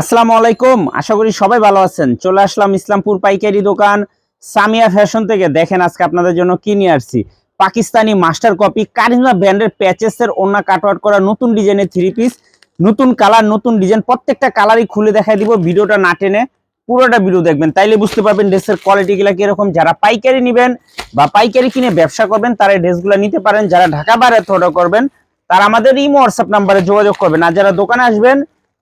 আসসালামু আলাইকুম। আশা করি সবাই ভালো আছেন। চলে আসলাম ইসলামপুর পাইকারি দোকান। সামিয়া ফ্যাশন থেকে দেখেন আজকে আপনাদের জন্য কি নিয়ে আসছি। পাকিস্তানি মাস্টার কপি কারিজমা ব্র্যান্ডের প্যাচেসের ওন্না কাটওয়ার্ট করা নতুন ডিজাইনের থ্রি পিস নতুন কালার, নতুন ডিজাইন, প্রত্যেকটা কালারই খুলে দেখাই দিব ভিডিওটা না টেনে। পুরোটা ভিডিও দেখবেন, তাইলে বুঝতে পারবেন ড্রেসের কোয়ালিটিগুলো কীরকম। যারা পাইকারি নেবেন বা পাইকারি কিনে ব্যবসা করবেন, তারা এই ড্রেসগুলো নিতে পারেন। যারা ঢাকা বাইরে অর্ডার করবেন, তারা আমাদের ইমো হোয়াটসঅ্যাপ নাম্বারে যোগাযোগ করবেন। আর যারা দোকানে আসবেন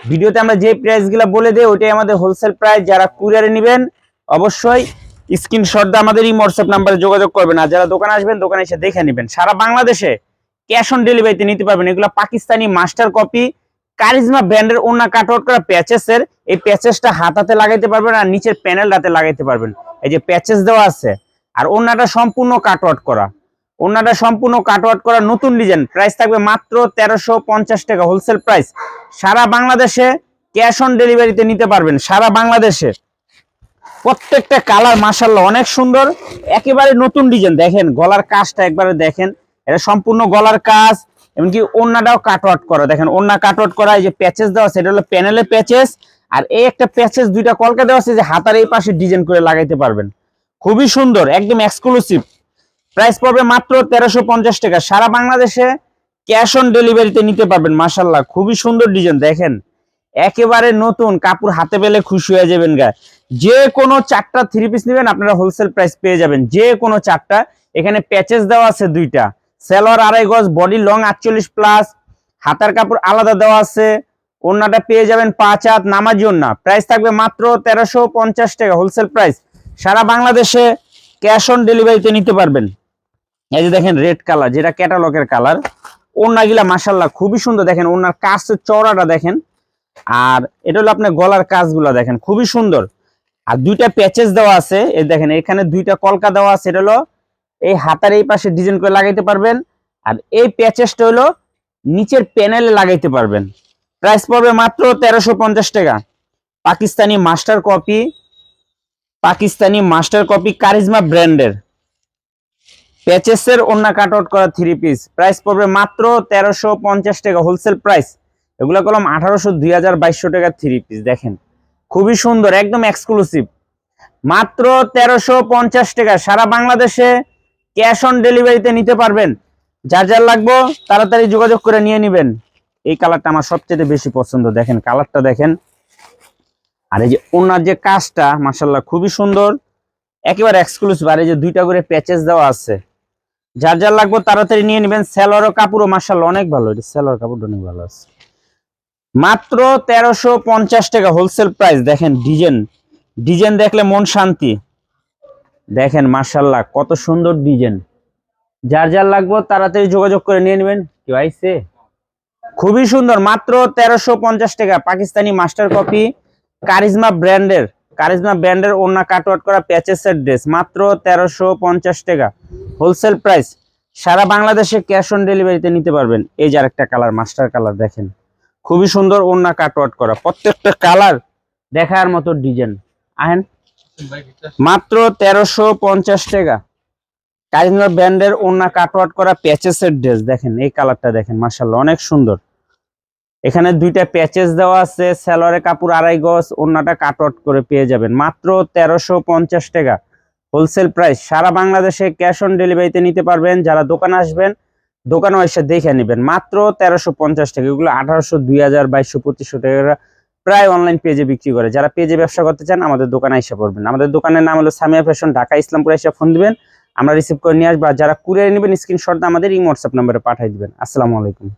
ভিডিওতে আমরা যে প্রাইসগুলা বলে দেই, ওইটাই আমাদের হোলসেল প্রাইস যারা কুরিয়ারে নেবেন, অবশ্যই স্ক্রিনশট দিয়ে আমাদের এই হোয়াটসঅ্যাপ নাম্বারে যোগাযোগ করবেন। আর যারা দোকানে আসবেন, দোকানে এসে দেখে নেবেন। সারা বাংলাদেশে ক্যাশ অন ডেলিভারিতে নিতে পারবেন। এগুলো পাকিস্তানি মাস্টার কপি কারিজমা ব্র্যান্ডের অন্য কাটআউট করা প্যাচেসের এই প্যাচেসটা হাতাতে লাগাইতে পারবেন আর নিচের প্যানেলটাতে লাগাইতে পারবেন। এই যে প্যাচেস দেওয়া আছে। আর অন্যটা সম্পূর্ণ কাটআউট করা। অন্যটা সম্পূর্ণ কাটআউট করা নতুন ডিজাইন। প্রাইস থাকবে মাত্র তেরোশো পঞ্চাশ টাকা হোলসেল প্রাইস সারা বাংলাদেশে ক্যাশ অন ডেলিভারিতে নিতে পারবেন, সারা বাংলাদেশে। প্রত্যেকটা কালার মাসাল্লাহ অনেক সুন্দর। একেবারে নতুন ডিজাইন, দেখেন গলার কাজটা একবারে দেখেন। এটা সম্পূর্ণ গলার কাজ, এমনকি ওন্নাটাও কাটওয়াট করা। দেখেন ওন্না কাটওয়াট করা, এই যে প্যাচেস দেওয়া আছে, এটা হলো প্যানেলে প্যাচেস আর এই একটা প্যাচেস দুইটা কলকা দেওয়া আছে যে হাতার এই পাশে ডিজাইন করে লাগাইতে পারবেন। খুবই সুন্দর, একদম এক্সক্লুসিভ প্রাইস পড়বে মাত্র তেরোশো পঞ্চাশ টাকা। সারা বাংলাদেশে ক্যাশ অন ডেলিভারিতে নিতে পারবেন মাসাল্লাহ খুবই সুন্দর ডিজাইন দেখেন? একেবারে নতুন, কাপড় হাতে পেলে খুশি হয়ে যাবেন গা। যে কোনো চারটা থ্রি পিস নেবেন, আপনারা হোলসেল প্রাইস পেয়ে যাবেন। যে কোনো চারটা, এখানে প্যাচেস দেওয়া আছে দুইটা। সেলর আড়াই গজ বডি লং আটচল্লিশ প্লাস হাতার কাপড় আলাদা দেওয়া আছে। ওন্নাটা পেয়ে যাবেন পাঁচ হাত, নামাজি ওন্না প্রাইস থাকবে মাত্র তেরোশো পঞ্চাশ টাকা হোলসেল প্রাইস সারা বাংলাদেশে ক্যাশ অন ডেলিভারিতে নিতে পারবেন। এই যে দেখেন রেড কালার যেটা ক্যাটালগের কালার ওন্নাগুলা মাসাল্লাহ খুবই সুন্দর। দেখেন ওনার কাজের চওড়াটা দেখেন, আর এটা হলো আপনার গলার কাজগুলো দেখেন, খুবই সুন্দর। আর দুইটা প্যাচেস দেওয়া আছে, এই দেখেন এখানে দুইটা কলকা দেওয়া আছে, এটা হলো এই হাতার এই পাশে ডিজাইন করে লাগাইতে পারবেন, আর এই প্যাচেসটা হলো নিচের প্যানেলে লাগাইতে পারবেন। প্রাইস পড়বে মাত্র তেরোশো পঞ্চাশ টাকা। Pakistani master copy Pakistani master copy Charisma ব্র্যান্ডের প্যাচেসের অন্য কাট আউট করা থ্রি পিস প্রাইস পড়বে মাত্র তেরোশো পঞ্চাশ টাকা হোলসেল প্রাইস এগুলো কলম আঠারোশো, দুই হাজার, বাইশশো টাকা থ্রি পিস দেখেন। খুবই সুন্দর, একদম এক্সক্লুসিভ মাত্র তেরোশো পঞ্চাশ টাকা, সারা বাংলাদেশে ক্যাশ অন ডেলিভারিতে নিতে পারবেন। যার যার লাগবো, তাড়াতাড়ি যোগাযোগ করে নিয়ে নেবেন। এই কালারটা আমার সবচেয়ে বেশি পছন্দ, দেখেন কালারটা দেখেন। আর এই যে ওনার যে কাজটা মাসাল্লাহ খুবই সুন্দর। একেবারে এক্সক্লুসিভ আর এই যে দুইটা করে প্যাচেস দেওয়া আছে। যার যার লাগবে তাড়াতাড়ি নিয়ে নেবেন। সেলরও কাপড়ও মাসাল্লাহ অনেক ভালো এটা সেলর কাপড়টা অনেক ভালো আছে। মাত্র তেরোশো পঞ্চাশ টাকা হোলসেল প্রাইস দেখেন ডিজাইন ডিজাইন দেখলে মন শান্তি। দেখেন মার্শাল্লাহ কত সুন্দর ডিজাইন যার যার লাগবে তাড়াতাড়ি যোগাযোগ করে নিয়ে নেবেন। কি আইছে খুবই সুন্দর। মাত্র তেরোশো পঞ্চাশ টাকা। পাকিস্তানি মাস্টার কপি কারিজমা ব্র্যান্ডের কারিজমা ব্র্যান্ডের ওনা কাটওয়াট করা প্যাচেসের ড্রেস মাত্র তেরোশো পঞ্চাশ টাকা। হোলসেল প্রাইস, সারা বাংলাদেশে ক্যাশ অন ডেলিভারিতে নিতে পারবেন। এই যে আরেকটা কালার, মাস্টার কালার দেখেন। খুবই সুন্দর ওন্না কাটওয়াট করা। প্রত্যেকটা কালার দেখার মতো ডিজাইন। আহেন, মাত্র তেরোশো পঞ্চাশ টাকা। কারিজমা ব্র্যান্ডের ওন্না কাটওয়াট করা প্যাচেসের ড্রেস দেখেন, এই কালারটা দেখেন মার্শাল্লাহ অনেক সুন্দর। এখানে দুইটা প্যাচেস দেওয়া আছে সেলরে কাপড় আড়াই গজ ওন্নাটা কাটওয়াট করে পেয়ে যাবেন। মাত্র তেরোশো পঞ্চাশ টাকা। হোলসেল প্রাইস সারা বাংলাদেশে ক্যাশ অন ডেলিভারিতে নিতে পারবেন। যারা দোকানে আসবেন দোকানে এসে দেখে নেবেন। মাত্র তেরোশো পঞ্চাশ টাকা, এগুলো আঠারোশো, দুই হাজার বাইশশো, পঁচিশশো টাকা প্রায় অনলাইন পেজে বিক্রি করে। যারা পেজে ব্যবসা করতে চান, আমাদের দোকানে এসে পড়বেন। আমাদের দোকানের নাম হলো সামিয়া ফ্যাশন, ঢাকা, ইসলামপুর এসে ফোন দিবেন। আমরা রিসিভ করে নিয়ে আসব। আর যারা কুরিয়ার নেবেন স্ক্রিনশট আমাদের এই হোয়াটসঅ্যাপ নাম্বারে পাঠিয়ে দিবেন। আসসালামু আলাইকুম।